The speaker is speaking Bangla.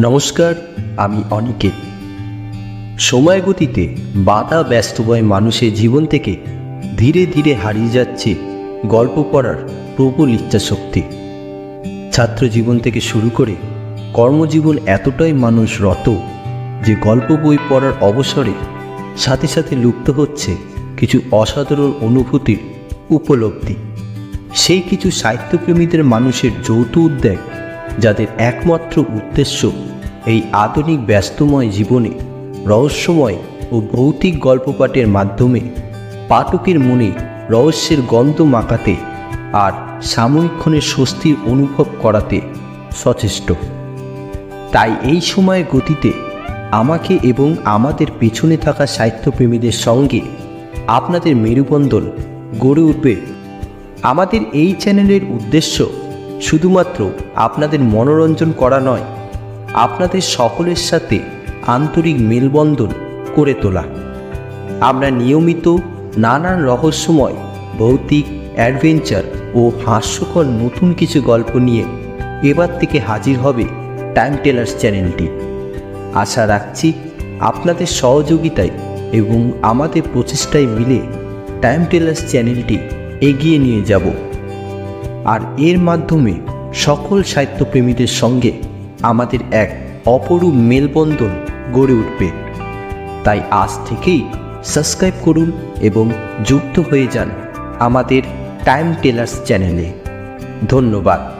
নমস্কার, আমি অনিকেত সময় গতিতে বাধা ব্যস্তময় মানুষের জীবন থেকে ধীরে ধীরে হারিয়ে যাচ্ছে গল্প পড়ার প্রবল ইচ্ছাশক্তি। ছাত্র জীবন থেকে শুরু করে কর্মজীবন এতটাই মানুষ রত যে গল্প বই পড়ার অবসরে সাথে সাথে লুপ্ত হচ্ছে কিছু অসাধারণ অনুভূতির উপলব্ধি। সেই কিছু সাহিত্যপ্রেমীদের মানুষের যৌথ উদ্যোগ যাদের একমাত্র উদ্দেশ্য এই আধুনিক ব্যস্তময় জীবনে, রহস্যময় ও ভৌতিক গল্পপাঠের মাধ্যমে পাঠকের মনে রহস্যের গন্ধ মাখাতে আর সাময়িকক্ষণের স্বস্তির অনুভব করাতে সচেষ্ট। তাই এই সময়ের গতিতে আমাকে এবং আমাদের পেছনে থাকা সাহিত্যপ্রেমীদের সঙ্গে আপনাদের মেরুবন্ধন গড়ে উঠবে। আমাদের এই চ্যানেলের উদ্দেশ্য শুধুমাত্র আপনাদের মনোরঞ্জন করা নয়, আপনাদের সকলের সাথে আন্তরিক মেলবন্ধন করে তোলা। আমরা নিয়মিত নানান রহস্যময়, ভৌতিক, অ্যাডভেঞ্চার ও হাস্যকর নতুন কিছু গল্প নিয়ে এবার থেকে হাজির হবে টাইম টেলার্স চ্যানেলটি। আশা রাখছি আপনাদের সহযোগিতায় এবং আমাদের প্রচেষ্টায় মিলে টাইম টেলার্স চ্যানেলটি এগিয়ে নিয়ে যাব। আর এর মাধ্যমে সকল সাহিত্যপ্রেমীদের সঙ্গে আমাদের এক অপরূপ মেলবন্ধন গড়ে উঠবে। তাই আজ থেকেই সাবস্ক্রাইব করুন এবং যুক্ত হয়ে যান আমাদের টাইম টেলার্স চ্যানেলে। ধন্যবাদ।